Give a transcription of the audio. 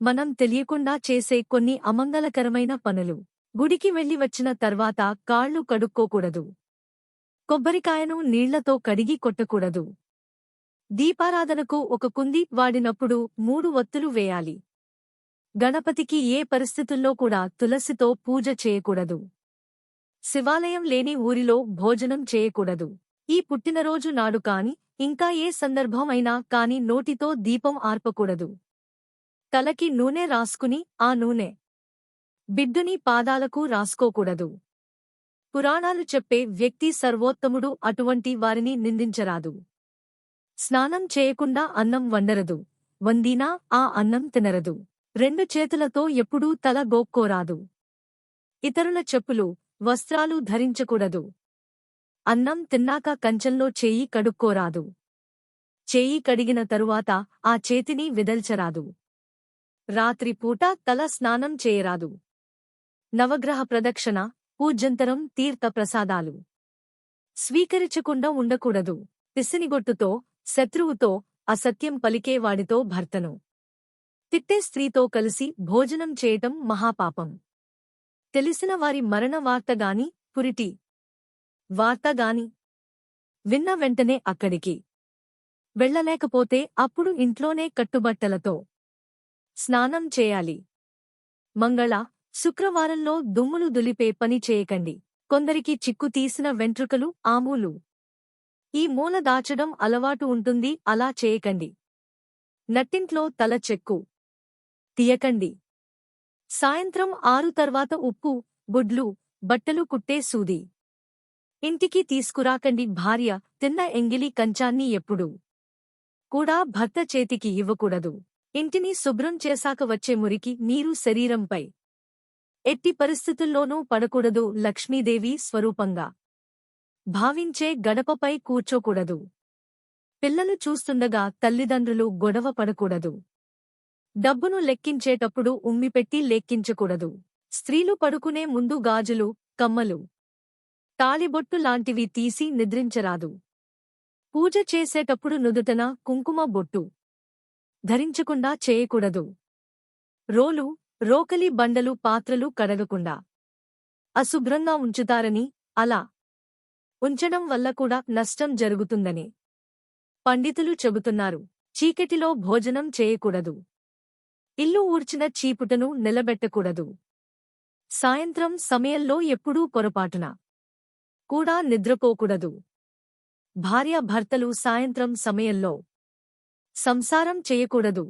మనం తెలియకుండా చేసే కొన్ని అమంగళకరమైన పనులు. గుడికి వెళ్ళి వచ్చిన తర్వాత కాళ్ళు కడుక్కోకూడదు. కొబ్బరికాయను నీళ్ళతో కడిగి కొట్టకూడదు. దీపారాధనకు ఒక కుంది వాడినప్పుడు మూడు ఒత్తులు వేయాలి. గణపతికి ఏ పరిస్థితుల్లో కూడా తులసితో పూజ చేయకూడదు. శివాలయం లేని ఊరిలో భోజనం చేయకూడదు. ఈ పుట్టినరోజు నాడు కాని ఇంకా ఏ సందర్భం అయినా కాని నోటితో దీపం ఆర్పకూడదు. తలకి నూనె రాసుకుని ఆ నూనె బిడ్డుని పాదాలకు రాసుకోకూడదు. పురాణాలు చెప్పే వ్యక్తి సర్వోత్తముడు అటువంటి వారిని నిందించరాదు. స్నానం చేయకుండా అన్నం వండరదు. వందినా ఆ అన్నం తినరదు. రెండు చేతులతో ఎప్పుడూ తల గోక్కోరాదు. ఇతరుల చెప్పులు వస్త్రాలు ధరించకూడదు. అన్నం తిన్నాక కంచంలో చేయి కడుక్కోరాదు. చేయి కడిగిన తరువాత ఆ చేతిని విదల్చరాదు. రాత్రి పూట తల స్నానం చేయరాదు. నవగ్రహ ప్రదక్షిణ పూజ్యంతరం తీర్థ ప్రసాదాలు. స్వీకరించకుండా ఉండకూడదు. పిసినిగొట్టుతో శత్రువుతో అసత్యం పలికేవాడితో భర్తను. తిట్టే స్త్రీతో కలిసి భోజనం చేయటం మహాపాపం. తెలిసిన వారి మరణ వార్తగాని పురిటి. వార్తగాని విన్న వెంటనే అక్కడికి. వెళ్ళలేకపోతే అప్పుడు ఇంట్లోనే కట్టుబట్టలతో. స్నానం చేయాలి. మంగళ శుక్రవారంలో దుమ్ములు దులిపే పని చేయకండి. కొందరికి చిక్కు తీసిన వెంట్రుకలు ఆమూలు. ఈ మూల దాచడం అలవాటు ఉంటుంది అలా చేయకండి. నట్టింట్లో తల చెక్కు. తీయకండి. సాయంత్రం ఆరు తర్వాత ఉప్పు గుడ్లు బట్టలు కుట్టే సూది. ఇంటికి తీసుకురాకండి భార్య తిన్న ఎంగిలి కంచాన్ని ఎప్పుడు? కూడా భర్త చేతికి ఇవ్వకూడదు. ఇంటిని శుభ్రం చేశాక వచ్చే మురికి నీరు శరీరంపై. ఎట్టి పరిస్థితుల్లోనూ పడకూడదు లక్ష్మీదేవి స్వరూపంగా. భావించే గడపపై కూర్చోకూడదు. పిల్లలు చూస్తుండగా తల్లిదండ్రులు గొడవ పడకూడదు. డబ్బును లెక్కించేటప్పుడు ఉమ్మిపెట్టి లెక్కించకూడదు. స్త్రీలు పడుకునే ముందు గాజులు కమ్మలు తాళిబొట్టు లాంటివి తీసి నిద్రించరాదు. పూజ చేసేటప్పుడు నుదుటన కుంకుమ బొట్టు. ధరించకుండా చేయకూడదు. రోలు రోకలి బండలు పాత్రలు కడగకుండా. అశుభ్రంగా ఉంచుతారని అలా. ఉంచడం వల్ల కూడా నష్టం జరుగుతుందని. పండితులు చెబుతున్నారు చీకటిలో భోజనం చేయకూడదు. ఇల్లు ఊడ్చిన చీపుటను నిలబెట్టకూడదు. సాయంత్రం సమయంలో ఎప్పుడూ పొరపాటున. కూడా నిద్రపోకూడదు. భార్యాభర్తలు సాయంత్రం సమయంలో సంసారం చేయకూడదు.